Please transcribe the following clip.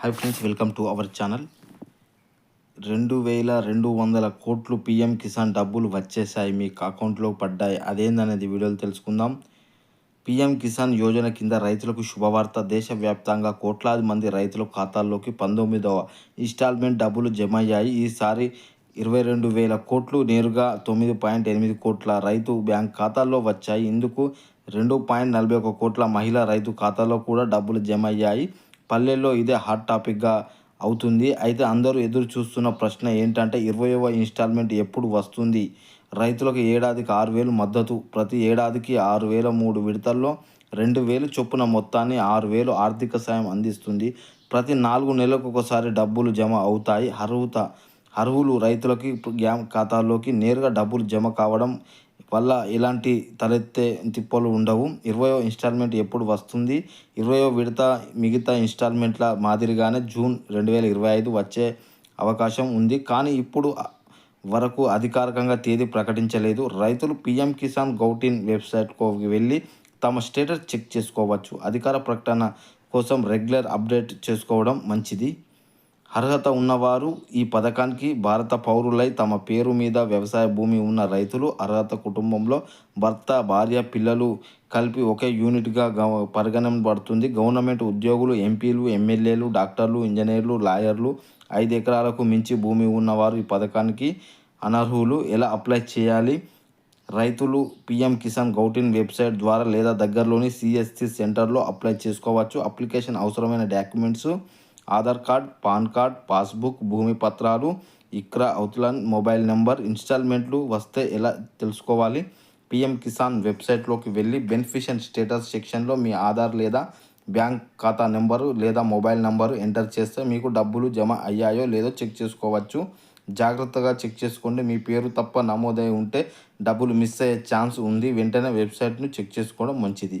Hi friends welcome to our channel రెండు వేల రెండు వందల కోట్లు పిఎం కిసాన్ డబ్బులు వచ్చేసాయి. మీకు అకౌంట్లో పడ్డాయి. అదేందనేది వీడియోలు తెలుసుకుందాం. పిఎం కిసాన్ యోజన కింద రైతులకు శుభవార్త. దేశవ్యాప్తంగా కోట్లాది మంది రైతుల ఖాతాల్లోకి పంతొమ్మిదవ ఇన్స్టాల్మెంట్ డబ్బులు జమ అయ్యాయి ఈసారి ఇరవై రెండు వేల కోట్లు నేరుగా తొమ్మిది పాయింట్ ఎనిమిది కోట్ల రైతు బ్యాంక్ ఖాతాల్లో వచ్చాయి. ఇందుకు రెండు పాయింట్ నలభై ఒక కోట్ల మహిళా రైతు ఖాతాలో కూడా డబ్బులు జమ అయ్యాయి పల్లెల్లో ఇదే హాట్ టాపిక్గా అవుతుంది. అయితే అందరూ ఎదురు చూస్తున్న ప్రశ్న ఏంటంటే ఇరవైవ ఇన్స్టాల్మెంట్ ఎప్పుడు వస్తుంది? రైతులకు ఏడాదికి ఆరు వేలు మద్దతు ప్రతి ఏడాదికి ఆరు వేల మూడు విడతల్లో రెండు వేలు చొప్పున మొత్తాన్ని ఆరు వేలు ఆర్థిక సాయం అందిస్తుంది. ప్రతి నాలుగు నెలలకు ఒకసారి డబ్బులు జమ అవుతాయి. అర్హత అర్హులు రైతులకి గ్యామ్ ఖాతాల్లోకి నేరుగా డబ్బులు జమ కావడం వల్ల ఎలాంటి తలెత్తే తిప్పలు ఉండవు. ఇరవయో ఇన్స్టాల్మెంట్ ఎప్పుడు వస్తుంది? ఇరవయో విడత మిగతా ఇన్స్టాల్మెంట్ల మాదిరిగానే జూన్ రెండు వేల ఇరవై ఐదు వచ్చే అవకాశం ఉంది. కానీ ఇప్పుడు వరకు అధికారికంగా తేదీ ప్రకటించలేదు. రైతులు పిఎం కిసాన్ గౌటిన్ వెబ్సైట్కు వెళ్ళి తమ స్టేటస్ చెక్ చేసుకోవచ్చు. అధికార ప్రకటన కోసం రెగ్యులర్ అప్డేట్ చేసుకోవడం మంచిది. అర్హత ఉన్నవారు ఈ పథకానికి భారత పౌరులై తమ పేరు మీద వ్యవసాయ భూమి ఉన్న రైతులు అర్హత కుటుంబంలో భర్త భార్య పిల్లలు కలిపి ఒకే యూనిట్గా పరిగణింపబడుతుంది. గవర్నమెంట్ ఉద్యోగులు ఎంపీలు ఎమ్మెల్యేలు డాక్టర్లు ఇంజనీర్లు లాయర్లు ఐదు ఎకరాలకు మించి భూమి ఉన్నవారు ఈ పథకానికి అనర్హులు. ఎలా అప్లై చేయాలి? రైతులు పిఎం కిసాన్ గౌటిన్ వెబ్సైట్ ద్వారా లేదా దగ్గరలోని సిఎస్సి సెంటర్లో అప్లై చేసుకోవచ్చు. అప్లికేషన్ అవసరమైన documents Aadhaar card pan card passbook భూమి పత్రాలు ఇక్రా అవుతులన్ మొబైల్ నెంబర్ ఇన్స్టాల్మెంట్లు వస్తే ఎలా తెలుసుకోవాలి? పిఎం కిసాన్ వెబ్సైట్లోకి వెళ్ళి బెనిఫిషియన్ స్టేటస్ సెక్షన్లో మీ ఆధార్ లేదా బ్యాంక్ ఖాతా నెంబరు లేదా మొబైల్ నెంబరు ఎంటర్ చేస్తే మీకు డబ్బులు జమ అయ్యాయో లేదో చెక్ చేసుకోవచ్చు. జాగ్రత్తగా చెక్ చేసుకోండి. మీ పేరు తప్ప నమోదై ఉంటే డబ్బులు మిస్ అయ్యే ఛాన్స్ ఉంది. వెంటనే వెబ్సైట్ను చెక్ చేసుకోవడం మంచిది.